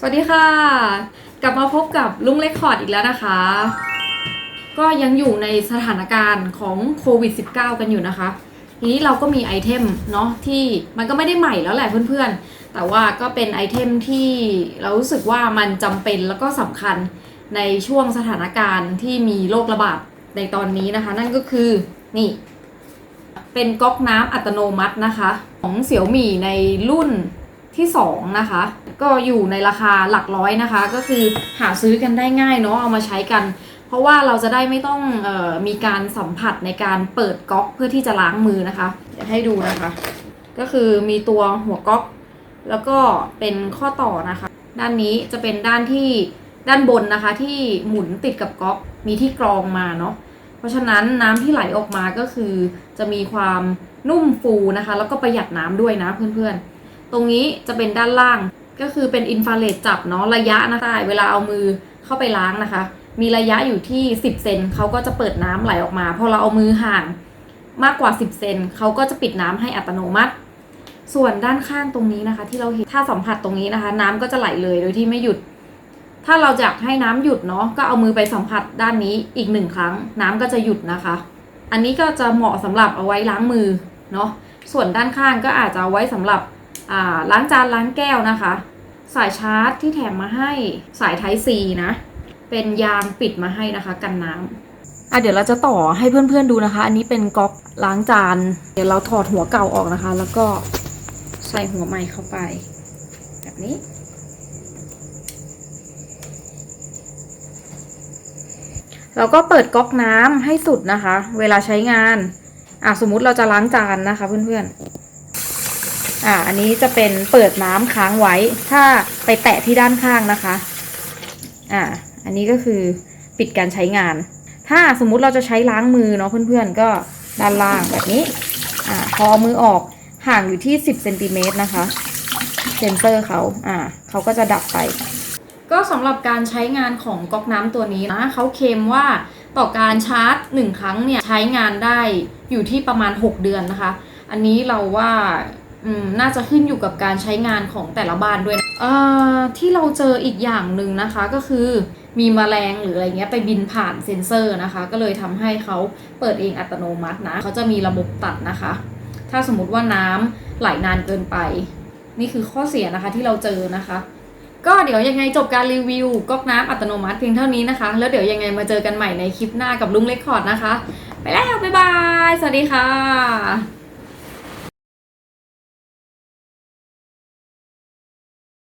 สวัสดีค่ะ กลับมาพบกับลุงเล็กคอร์ดอีกแล้วนะคะ ก็ยังอยู่ในสถานการณ์ของโควิด -19 กันอยู่นะคะ ทีนี้เราก็มีไอเทมเนาะที่มันก็ไม่ได้ใหม่แล้วแหละเพื่อนๆ แต่ว่าก็เป็นไอเทมที่เรารู้สึกว่ามันจำเป็นแล้วก็สำคัญในช่วงสถานการณ์ที่มีโรคระบาดในตอนนี้นะคะ นั่นก็คือนี่เป็นก๊อกน้ำอัตโนมัตินะคะ ของเสี่ยวหมี่ในรุ่น ที่ 2 นะคะ ก็อยู่ในราคาหลักร้อยนะคะ ก็คือหาซื้อกันได้ง่ายเนาะเอามาใช้กัน เพราะว่าเราจะได้ไม่ต้องออมีการสัมผัสในการเปิดก๊อกเพื่อที่จะล้างมือนะคะเดี๋ยวให้ดูนะคะ ก็คือมีตัวหัวก๊อก แล้วก็เป็นข้อต่อนะคะ ด้านนี้จะเป็นด้านที่ด้านบนนะคะที่หมุนติดกับก๊อกมีที่กรองมาเนาะเพราะฉะนั้นน้ำที่ไหลออกมาก็คือจะมีความนุ่มฟูนะคะ แล้วก็ประหยัดน้ำด้วยนะเพื่อนๆ ตรงนี้จะเป็นด้านล่าง ก็คือเป็นอินฟราเรดจับเนาะระยะนะคะเวลาเอามือเข้าไปล้างนะคะ มีระยะอยู่ที่ 10 เซนเขาก็จะเปิดน้ำไหลออกมา พอเราเอามือห่างมากกว่า 10 เซนเขาก็จะปิดน้ำให้อัตโนมัติ ส่วนด้านข้างตรงนี้นะคะ ที่เราเห็นถ้าสัมผัสตรงนี้นะคะ น้ำก็จะไหลเลยโดยที่ไม่หยุด ถ้าเราอยากให้น้ำหยุดเนาะก็เอามือไปสัมผัสด้านนี้อีกหนึ่งครั้ง น้ำก็จะหยุดนะคะ อันนี้ก็จะเหมาะสำหรับเอาไว้ล้างมือเนาะส่วนด้านข้างก็อาจจะเอาไว้สำหรับ ล้างจานล้างแก้วนะคะ สายชาร์จที่แถมมาให้สายไทซีนะ เป็นยางปิดมาให้นะคะ กันน้ำอะเดี๋ยวเราจะต่อให้เพื่อนๆดูนะคะ อันนี้เป็นก๊อกล้างจาน เดี๋ยวเราถอดหัวเก่าออกนะคะ แล้วก็ใส่หัวใหม่เข้าไป แบบนี้เราก็เปิดก๊อกน้ำให้สุดนะคะ เวลาใช้งาน อะสมมุติเราจะล้างจานนะคะเพื่อนๆ อะอันนี้จะเป็นเปิดน้ำค้างไว้ ถ้าไปแตะที่ด้านข้างนะคะ อะอันนี้ก็คือปิดการใช้งาน ถ้าสมมุติเราจะใช้ล้างมือเนาะเพื่อนๆก็ด้านล่างแบบนี้ อะพอมือออกห่างอยู่ที่ 10เซนติเมตรนะคะ เซนเซอร์เขาอะเขาก็จะดับไป ก็สำหรับการใช้งานของก๊อกน้ำตัวนี้นะเขาเคมว่าต่อการชาร์จ 1 ครั้งเนี่ยใช้งานได้อยู่ที่ประมาณ 6 เดือนนะคะ อันนี้เราว่า อืมน่าจะขึ้นอยู่กับการใช้งานของแต่ละบ้านด้วยนะเอ่อที่เราเจออีกอย่างหนึ่งนะคะก็คือมีแมลงหรืออะไรเงี้ยไปบินผ่านเซ็นเซอร์นะคะ ก็เลยทำให้เขาเปิดเองอัตโนมัตินะเขาจะมีระบบตัดนะคะ ถ้าสมมติว่าน้ำไหลนานเกินไป นี่คือข้อเสียนะคะที่เราเจอนะคะ ก็เดี๋ยวยังไงจบการรีวิวก๊อกน้ำอัตโนมัติเพียงเท่านี้นะคะ แล้วเดี๋ยวยังไงมาเจอกันใหม่ในคลิปหน้ากับลุงเล็กคอร์ดนะคะ ไปแล้วบ๊ายบาย สวัสดีค่ะ